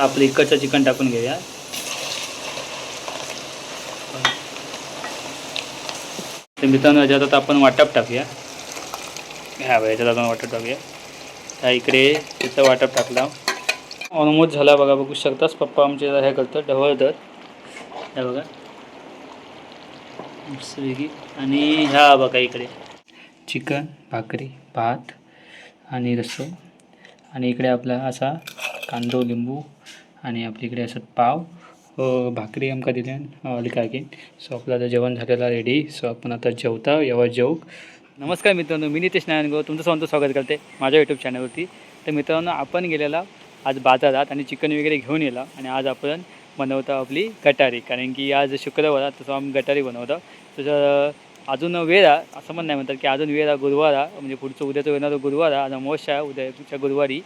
आपलं इकडचं चिकन टाकून घेऊया. तर मित्रांनो याच्यात आता आपण वाटप टाकूया. ह्या याच्यात आपण वाटप टाकूया. त्या इकडे त्याचं वाटप टाकला. ऑलमोस्ट झाला बघा बघू शकताच पप्पा आमचे हे करतात ढवळतात. ह्या बघा. स्विगी आणि ह्या बघा इकडे. चिकन भाकरी भात आणि रस्सो. आणि इकडे आपला असा कांदो लिंबू आणि आपल्या इकडे असं पाव. हो, भाकरी आमका दिल्यान लिकाकीन सो आपलं आता जेवण झालेलं रेडी सो आपण आता जेवता यावर जेवू. नमस्कार मित्रांनो मी नितेश नारायणगो. तुमचं सर्वांचं स्वागत करते माझ्या यूट्यूब चॅनलवरती तर मित्रांनो आपण गेलेला आज बाजारात आणि चिकन वगैरे घेऊन येला आणि आज आपण बनवतो आपली गटारी. कारण की आज शुक्रवार आहे, तसं आम्ही गटारी बनवतो. तसं अजून वेळ आहे असं पण नाही म्हणतात की अजून वेळ आहे गुरुवार आहे. म्हणजे पुढचं उद्याचं येणारं गुरुवार आहे. आज अमावस्या आहे उद्याच्या गुरुवारी.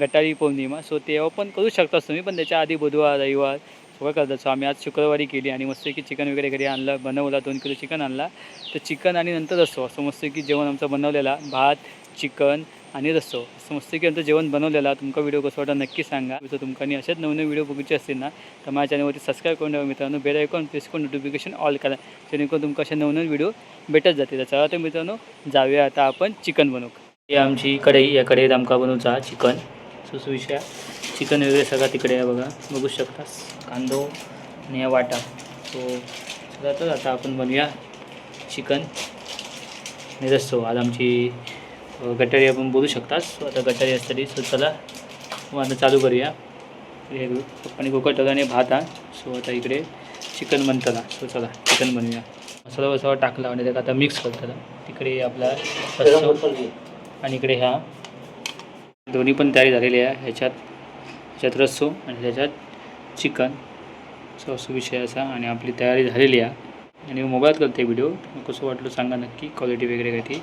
गटारी पौर्णिमा. सो तेव्हा पण करू शकता तुम्ही पण त्याच्या आधी बुधवार रविवार सगळं करतात सो आम्ही आज शुक्रवारी केली आणि मस्त की चिकन वगैरे घरी आणलं बनवला दोन किलो चिकन आणला. तर चिकन आणि नंतर रस्सो. असं मस्त की जेवण आमचं बनवलेला भात चिकन आणि रस्सो. असं मस्त की आमचं जेवण बनवलेला. तुमका व्हिडिओ कसं वाटतं नक्की सांगा. जर तुमका आणि असेच नवीन व्हिडिओ बघूचे असतील ना तर माझ्या चॅनलवरती सबस्क्राईब करून ठेवा मित्रांनो. बेल ऐकून प्रेस करून नोटिफिकेशन ऑल करा. जेणेकरून तुमका असे नवनवीन व्हिडिओ भेटत जातील. तर चला तर मित्रांनो जाऊया आता आपण चिकन बनवू. ही आमची कढई या कढईत आमका बनवचा चिकन सुसविषया चिकन वगैरे सगळं तिकडे आहे बघा. बघू शकता. कांदो आणि या वाटा. सो चला तर आता आपण बनवूया चिकन. आणि रस्सो आज आमची गटारी आपण बोलू शकता. सो आता गटारी असतरी सो चला. मग आता चालू करूया. हे आणि कुकर आणि भात हा. सो आता इकडे चिकन बनतला सो चला चिकन बनवूया. मसाला वसाला टाकला आणि त्याला आता मिक्स करतला तिकडे आपला आणि इकडे ह्या दोन्ही पण तयारी झालेली आहे. ह्याच्यात ह्याच्यात रस्सो आणि ह्याच्यात चिकन. सो विषय असा आणि आपली तयारी झालेली आहे. आणि मी मोबाईलात करते व्हिडिओ. कसं वाटलं सांगा नक्की. क्वालिटी वगैरे काय ती.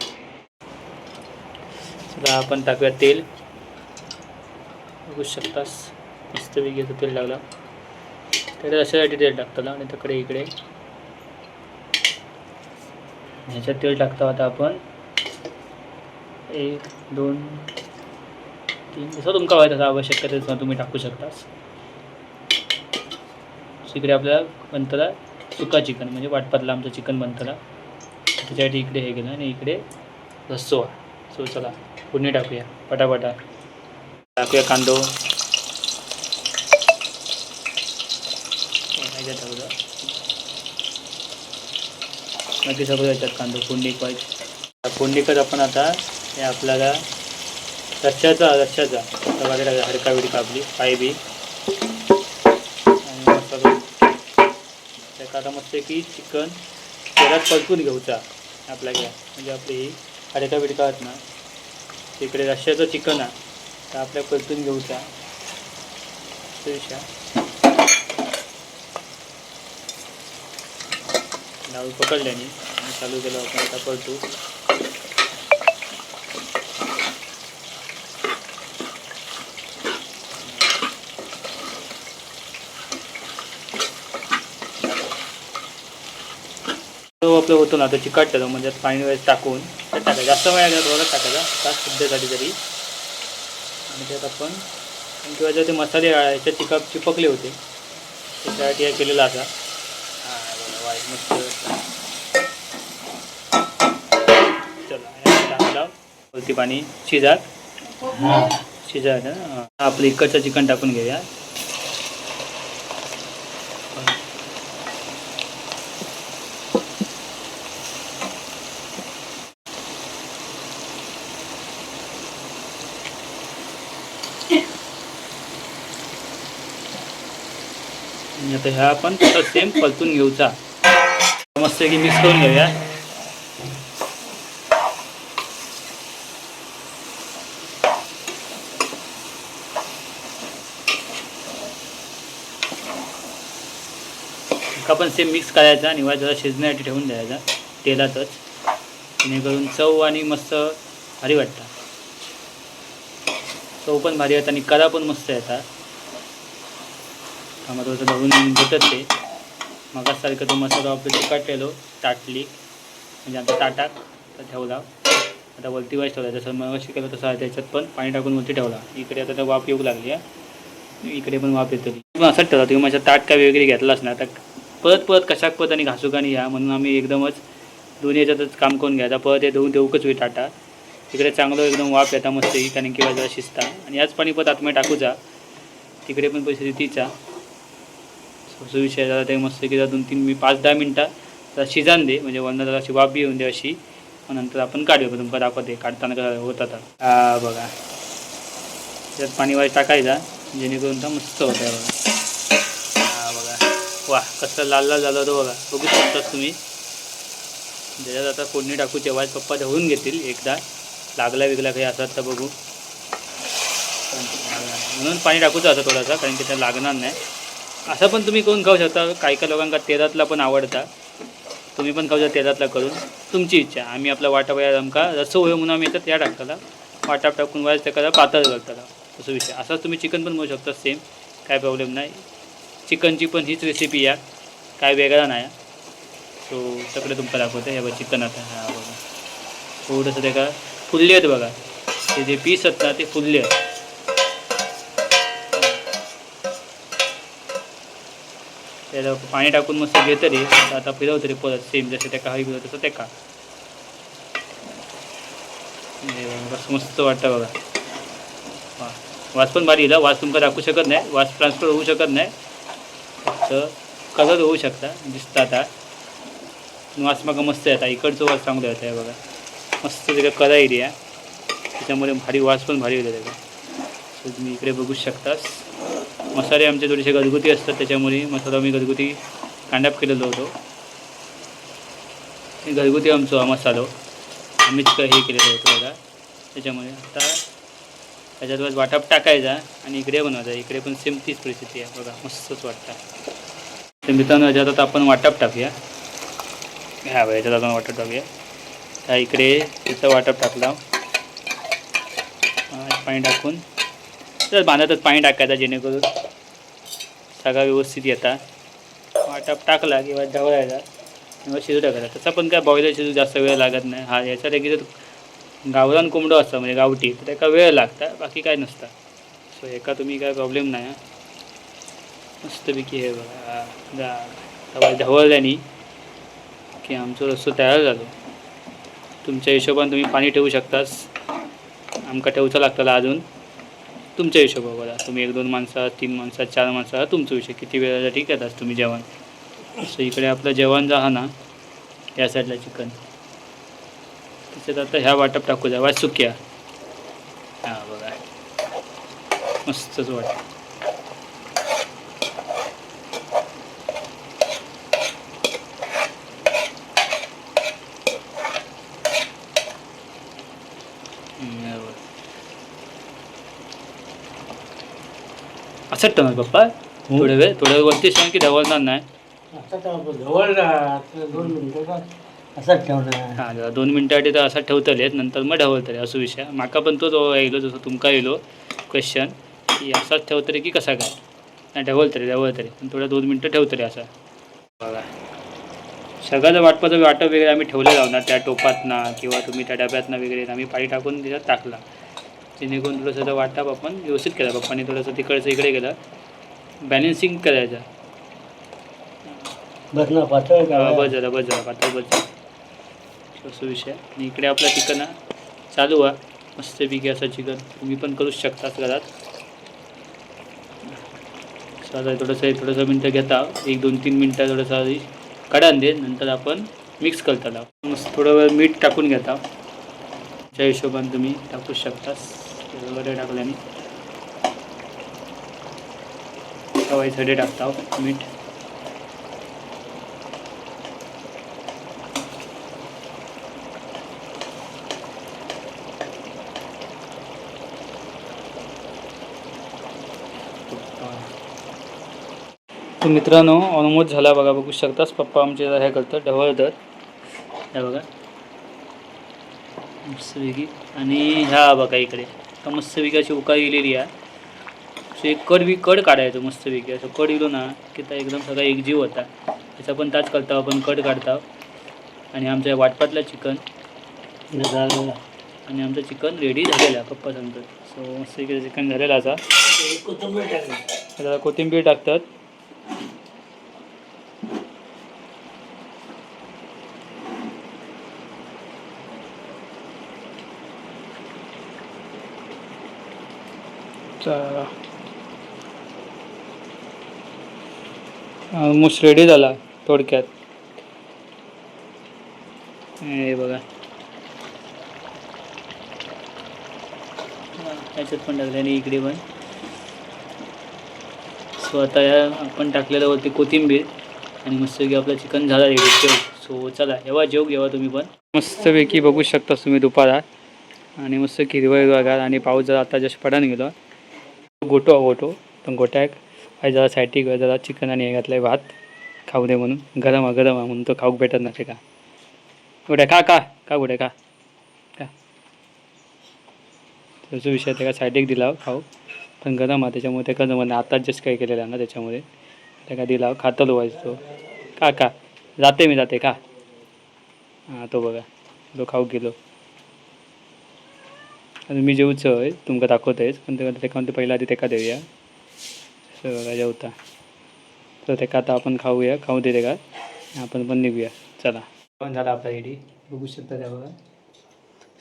चला आपण टाकूया तेल. बघू शकतास. मस्त वेगळं तेल लागलं. त्याच्यात अशासाठी तेल टाकतं आणि तिकडे इकडे. ह्याच्यात तेल टाकतो आता आपण. एक दोन तीन जसं तुमका व्हायचं तसं आवश्यक आहे तसं तुम्ही टाकू शकतास तिकडे इकडे आपल्याला बनतला सुका चिकन म्हणजे वाटपातला आमचं चिकन बनतला. त्याच्यासाठी इकडे हे गेलं आणि इकडे रस्सो आहे सो चला पुढे टाकूया. पटापटा. टाकूया कांदो. नक्की सगळं याच्यात कांदो. फोडणी पाहिजे फोडणीकच आपण आता हे आपल्याला रश्श्याचा रश्श्याचा आता वगैरे हडका विडका आपली पाय बी. आणि मसाला आता मस्त की चिकन तेलात परतून घेऊचा आपल्या म्हणजे आपली ही हडका बिडका आहेत ना. तिकडे रश्श्याचं चिकन आहे. तर आपल्या परतून घेऊचा डाळ पकडल्याने. आणि चालू केलं आपण आता परतू. आपलं होतो ना तो चिकटतं म्हणजे त्यात पाणी वगैरे टाकून त्यात टाकायचं. जास्त वेळ थोडा टाकायचा. तास शुद्धसाठी तरी. आणि त्यात आपण किंवा जर ते मसाले याच्यात चिकप चिपकले होते. त्याच्यासाठी हे केलेलं असा हा बघा वाईट मस्त चला पाणी शिजात. शिजायचं ना आपलं इकडचं चिकन टाकून घेऊया. आणि आता ह्या आपण तसं सेम परतून घेऊचा. मस्त की मिक्स करून घेऊया? आपण सेम मिक्स करायचा आणि वा जरा शिजण्यासाठी ठेवून द्यायचा तेलातच. जेणेकरून चव आणि मस्त भारी वाटतं चव पण भारी येतात आणि कला पण मस्त येतात. टमाटोचं धरून भेटत ते मगासारखं तो मसाला आपलं चिकटलेलो ताटली म्हणजे आमचा ताटात ठेवला. आता वरती वाईस ठेवला. जसं मग केलं तसं त्याच्यात पण पाणी टाकून वरती ठेवला. इकडे आता तर वाफ येऊ लागली आहे इकडे पण वाफ येतो. पण असंच ठेवला तुम्ही माझ्या ताट काय वगैरे घेतलाच ना तर परत परत कशाक पत आणि घासू आणि या म्हणून आम्ही एकदमच दोन्ही याच्यातच काम करून घ्यायचा परत हे धुवून देऊकच होई टाटा. तिकडे चांगलं एकदम वाफ येता मस्त ही कारण किंवा जरा शिजता. आणि याच पाणी परत आतमध्ये टाकूचा तिकडे पण पैसे तिचा सो विषय झाला ते मस्त की दोन तीन मी पाच दहा मिनटं त्याला शिजान दे म्हणजे वरनं जरा अशी वाबी येऊन दे अशी. नंतर आपण काढूया तुमका दाखवते काढताना कसं होत आता हा बघा. त्यात पाणी वाईट टाकायचा जेणेकरून तर मस्त होतं बघा. हा बघा. वा कसं लाल लाल झालं होतं बघा. बघू शकताच तुम्ही. त्याच्यात आता फोडणी टाकू तेव्हा पप्पा धुवून घेतील एकदा. लागला वेगळा काही असतात तर बघू. म्हणून पाणी टाकूचं असं थोडासा कारण की त्या लागणार नाही. असं पण तुम्ही करून खाऊ शकता? काही काही लोकांका तेलातला पण आवडता. तुम्ही पण खाऊ शकता तेलातला करून. तुमची इच्छा. आम्ही आपला वाटा या आमका रस्सो होय म्हणून आम्ही येतात त्या टाकताला. वाटाप टाकून वाज त्या पातळ करताला. असं विषय. असाच तुम्ही चिकन पण बनवू शकता सेम काय प्रॉब्लेम नाही. चिकनची पण हीच रेसिपी या. काय वेगळा नाही. सो सगळं तुमका दाखवतं. हे बघा चिकन आता. हा बघा. थोडंसं ते का? फुलले आहेत बघा. ते जे पीस आहेत ना ते फुलले आहेत. त्याला पाणी टाकून मस्त घेतं रे आता आता फिरवतं रे परत सेम जसे त्या काही फिरवत तसं ते का हे बघा, कसं मस्त वाटतं बघा. वास पण भारी येईल वास तुमका दाखवू शकत नाही. वास ट्रान्सफर होऊ शकत नाही. तर कलर होऊ शकता दिसतं आता. वास मग मस्त येतात इकडचं वास चांगलं येतं आहे बघा. मस्त त्याचा कला एरिया त्याच्यामुळे भारी वास पण भारी येतो त्याचा. सो तुम्ही इकडे बघू शकतास. मसाले आमचे थोडेसे घरगुती असतात त्याच्यामुळे मसाला मी घरगुती कांडाप केलेलो होतो. घरगुती आमचो हा मसालो. आम्हीच क- हे केलेलं होतं बघा. त्याच्यामुळे आता त्याच्यात वाटप टाकायचा आणि इकडे बनवायचा. इकडे पण सेम तीच परिस्थिती आहे बघा. मस्तच वाटतं. तर मित्रांनो याच्यात आता आपण वाटप टाकूया. ह्या बघा याच्यात आपण वाटप टाकूया. त्या इकडे तिथं वाटप टाकला. पाणी टाकून. तर बांधातच पाणी टाकायचं जेणेकरून सगळा व्यवस्थित येता वाटप टाकला किंवा ढवळायचा किंवा शिजू टाकायचा. तसा पण काय बॉयलर शिजू जास्त वेळ लागत नाही. हा याच्या जर गावरान कोंबडं असतं म्हणजे गावठी तर त्याका वेळ लागता बाकी काय नसतं. सो एका तुम्ही काय प्रॉब्लेम नाही. मस्तपैकी हे बघा. तवा ढवळल्याने की आमचं रस्सो तयार झालो. तुमच्या हिशोबाने तुम्ही पाणी ठेवू शकतास. आमका ठेवचं लागतं अजून. तुमच्या हिशोब बघा तुम्ही एक दोन माणसं तीन माणसं चार माणसं आहात तुमचा विषय. किती वेळासाठी घेतास तुम्ही जेवण. सो इकडे आपलं जेवण जा ना या साईडला चिकन त्याच्यात आता ह्या वाटप टाकू द्या. वाट सुक्या हां बघा. मस्तच वाट असंच ठेवणार पप्पा. थोडे वेळ थोड्या वेळ वरती सांग की ढवळणार नाही. असंच ठेवणार. हां दोन मिनटासाठी तर असा ठेवतले नंतर मग ढवळतले असो विषय. माका पण तोच येलो जसं तुमका येलो क्वेश्चन की असाच ठेवतले की कसा काय? नाही ढवळतले ढवळतले पण थोडं दोन मिनटं ठेवतले असा. बघा. सगळ्याचं वाटपाचं वाटप वगैरे आम्ही ठेवले लावणार त्या टोपातनं किंवा तुम्ही त्या डब्यातनं वगैरे आम्ही पाणी टाकून त्याच्यात टाकला. जेणेकरून थोडंसं तो वाटप आपण व्यवस्थित केला पप्पाने थोडंसं तिकडचं इकडे गेलं बॅलेन्सिंग करायचं. बस ना पातळ बस झालं बस झालं पातळ बस झालं. असं विषय. आणि इकडे आपला चिकन हा चालू आहे मस्तपैकी असं चिकन. तुम्ही पण करूच शकता घरात. चालेल थोडंसं थोडंसं मिनटं घेता. एक दोन तीन मिनटं थोडंसं आधी काढान दे. नंतर आपण मिक्स करताला मस्त थोडं वेळ मीठ टाकून घेता. त्या हिशोबाने तुम्ही टाकू शकता वगैरे टाकल्याने. सवयीसाठी टाकता हो, मीठ. तर मित्रांनो ऑलमोस्ट झाला बघा बघू शकताच पप्पा आमचे हे करतात ढवळतात. हे बघा. मस्तपैकी आणि ह्या बघा इकडे. तर मस्तपैकी अशी उकाळ गेलेली आहे. सो एक कड बी कड काढायचो मस्तपैकी असं कड इलो ना की त्या एकदम सगळा एकजीव होता. त्याचा पण ताच करता आपण कड काढता. आणि आमच्या वाटपातलं चिकन. झालं आणि आमचं चिकन रेडी झालेलं आहे पप्पा सांगतात. सो मस्तपैकी चिकन झालेलं असा कोथिंबीर टाकली. जरा कोथिंबीर टाकतात चला ऑलमोस्ट रेडी झाला थोडक्यात. हे बघा. त्याच्यात पण टाकलं आणि इकडे पण. सो आता या आपण टाकलेलं वरती कोथिंबीर आणि मस्तपैकी आपलं चिकन झालं रेडी जेव. सो चला येवा जेव घेवा तुम्ही पण. मस्तपैकी बघू शकता तुम्ही दुपारा. आणि मस्त हिरवं हिरवागार आणि पाऊस जरा आता जस्ट पडान गेलो गोटो गोटो पण गोट्याक आणि जरा सायटीक जरा चिकन आणि हे घातलं आहे भात. खाऊ दे म्हणून. गरम आहे गरम आहे म्हणून तो खाऊक भेटत नाही का? कुठे का का का गोट्या का का त्याचा विषय त्याला सायडीक दिला हो, खाऊ. पण गरम आहे त्याच्यामुळे त्याका जमत नाही. आत्ताच जस्ट काही केलेलं आहे ना त्याच्यामुळे. त्याला दिला हो, खातलो व्हायचं तो. का का जाते मी जाते. का हां तो बघा. तो खाऊ गेलो. आणि मी जेवच आहे तुमकां दाखवतेच पण ते त्याका पहिला आधी तेका देऊया. असं बघा जेवता तर ते का आता आपण खाऊया खाऊ देते का? आपण पण निघूया. चला. पण झाला आपला रेडी बघू शकता त्या बघा.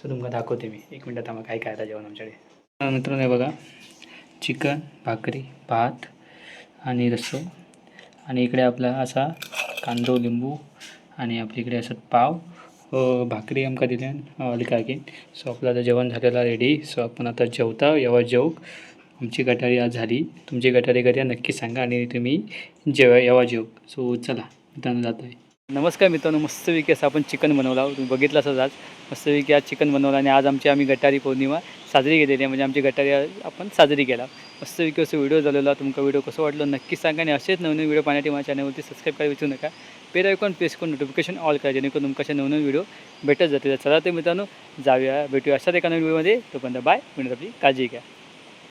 सो तुमका दाखवते मी. एक मिनटात आम्हाला काय काय आता जेवण आमच्याकडे? मित्रांनो बघा. चिकन भाकरी भात आणि रस्सो. आणि इकडे आपला असा कांदो लिंबू आणि आपल्या इकडे असं पाव भाकरी आमकां दिल्यान लिकाकी सो आपलं आता जेवण झालेलं रेडी सो आपण आता जेवता येवा जेवूक आमची गटारी आज झाली. तुमची गटारी करा नक्की सांगा आणि तुम्ही जेव्हा येवा जेव सो चला मित्रांनो जातो आहे नमस्कार मित्रांनो मस्तपैकी असं आपण चिकन बनवला तुम्ही बघितलं असं आज. मस्तपैकी आज चिकन बनवलं आणि आज आमची आम्ही गटारी पौर्णिमा साजरी केलेली आहे. म्हणजे आमची गटारी आपण साजरी केला. मस्तपैकी असं व्हिडिओ झालेला तुमचा व्हिडिओ कसं वाटलं नक्की सांगा आणि असेच नवनवीन व्हिडिओ पाहण्यासाठी माझ्या चॅनलवरती सबस्क्राईब करायला विसरू नका. पेर ऐकून प्रेस करून नोटिफिकेशन ऑल करा जेणेकरून तुमका असे नवनवीन व्हिडिओ भेटत जातील. चला ते मित्रांनो जाऊया भेटूया अशाच एका नवीन व्हिडिओमध्ये तोपर्यंत बाय म्हणजे आपली काळजी घ्या.